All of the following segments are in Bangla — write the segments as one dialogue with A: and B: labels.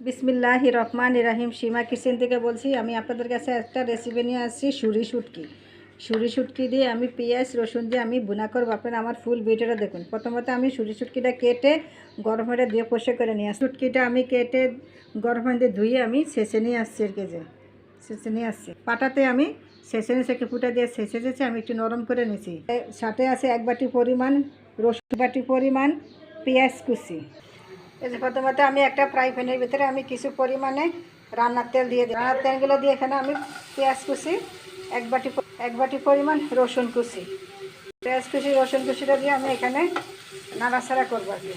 A: বিসমিল্লাহ রহমান ইরাহিম সীমা কিচেন থেকে বলছি, আমি আপনাদের কাছে একটা রেসিপি নিয়ে আসছি, সুরি শুটকি। সুরি শুটকি দিয়ে আমি পেঁয়াজ, রসুন দিয়ে আমি বুনা করব। আপনারা আমার ফুল ভিডিওটা দেখুন। প্রথমত আমি সুরি শুটকিটা কেটে গরম পানিতে দিয়ে পোষে করে নিয়ে আসছি। শুটকিটা আমি কেটে গরম পানিতে ধুয়ে আমি শেষে নিয়ে আসছি আর কেজে শেষে নিয়ে আসছি। পাটাতে আমি শেষে নিয়ে সেকে ফুটা দিয়ে শেষে শেষে আমি একটু নরম করে নিয়েছি। সাথে আছে এক বাটি পরিমাণ রসুন বাটি পরিমাণ পেঁয়াজ কুচি। এই যে প্রথমত আমি একটা ফ্রাই প্যানের ভিতরে আমি কিছু পরিমাণে রান্নার তেল দিয়ে দিই রান্নার তেলগুলো দিয়ে এখানে আমি পেঁয়াজ কুচি, এক বাটি এক বাটি পরিমাণ রসুন কুচি। পেঁয়াজ কুচি, রসুন কুচিটা দিয়ে আমি এখানে নাড়াচাড়া করব আর কি।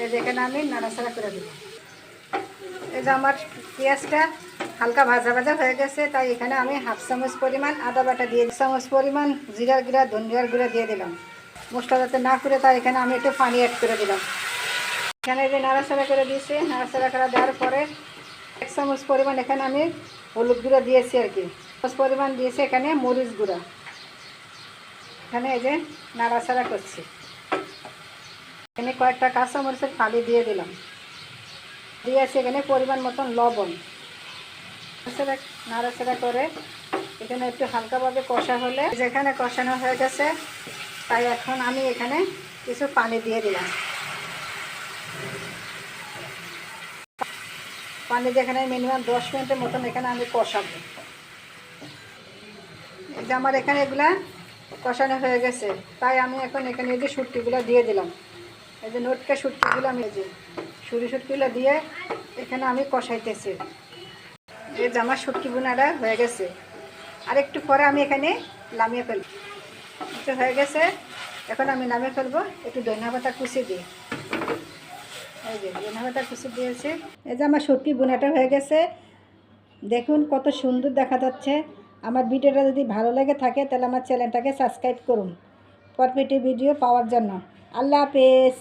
A: এই যে। এখানে আমি নাড়াচাড়া করে দেবো এই যে আমার পেঁয়াজটা হালকা ভাজা ভাজা হয়ে গেছে, তাই এখানে আমি হাফ চামচ পরিমাণ আদা বাটা দিয়ে। চামচ পরিমাণ জিরার গুঁড়া, ধনিয়ার গুঁড়া দিয়ে দিলাম। মশলা যাতে না করে তাই এখানে আমি একটু পানি অ্যাড করে দিলাম। এখানে যে নাড়াচাড়া করে দিয়েছি, নাড়াচাড়া করে দেওয়ার পরে এক চামচ পরিমাণ এখানে আমি হলুদ গুঁড়া দিয়েছি আর কি। চামচ পরিমাণ দিয়েছি এখানে মরিচ গুঁড়া। এখানে এই যে নাড়াচাড়া করছি। এখানে কয়েকটা কাঁচা মরিচের ফালি দিয়ে দিলাম। দিয়েছি এখানে পরিমাণ মতন লবণ। নাড়াচাড়া করে এখানে একটু হালকাভাবে কষা হলে, যেখানে কষানো হয়ে গেছে তাই এখন আমি এখানে কিছু পানি দিয়ে দিলাম। পানি এখানে মিনিমাম দশ মিনিটের মতন এখানে আমি কষাবো। যে আমার এখানে এগুলা কষানো হয়ে গেছে, তাই আমি এখন এখানে এই যে শুটকিগুলো দিয়ে দিলাম। এই যে নোটকা শুটকিগুলো আমি যে সুরি শুটকিগুলো দিয়ে এখানে আমি কষাইতেছি। এই যে আমার শুটকি বোনাটা হয়ে গেছে। আর একটু পরে আমি এখানে নামিয়ে ফেলব। একটু হয়ে গেছে। এখন আমি নামে ফেলব। একটু ধনিয়া পাতা কুচি দিই। এই যে ধনিয়া পাতা কুচি দিয়েছি। এই যে আমার সত্যি বোনাটা হয়ে গেছে। দেখুন কত সুন্দর দেখা যাচ্ছে। আমার ভিডিওটা যদি ভালো লেগে থাকে, তাহলে আমার চ্যানেলটাকে সাবস্ক্রাইব করুন। পরপরটি ভিডিও পাওয়ার জন্য। আল্লাহ হাফেজ।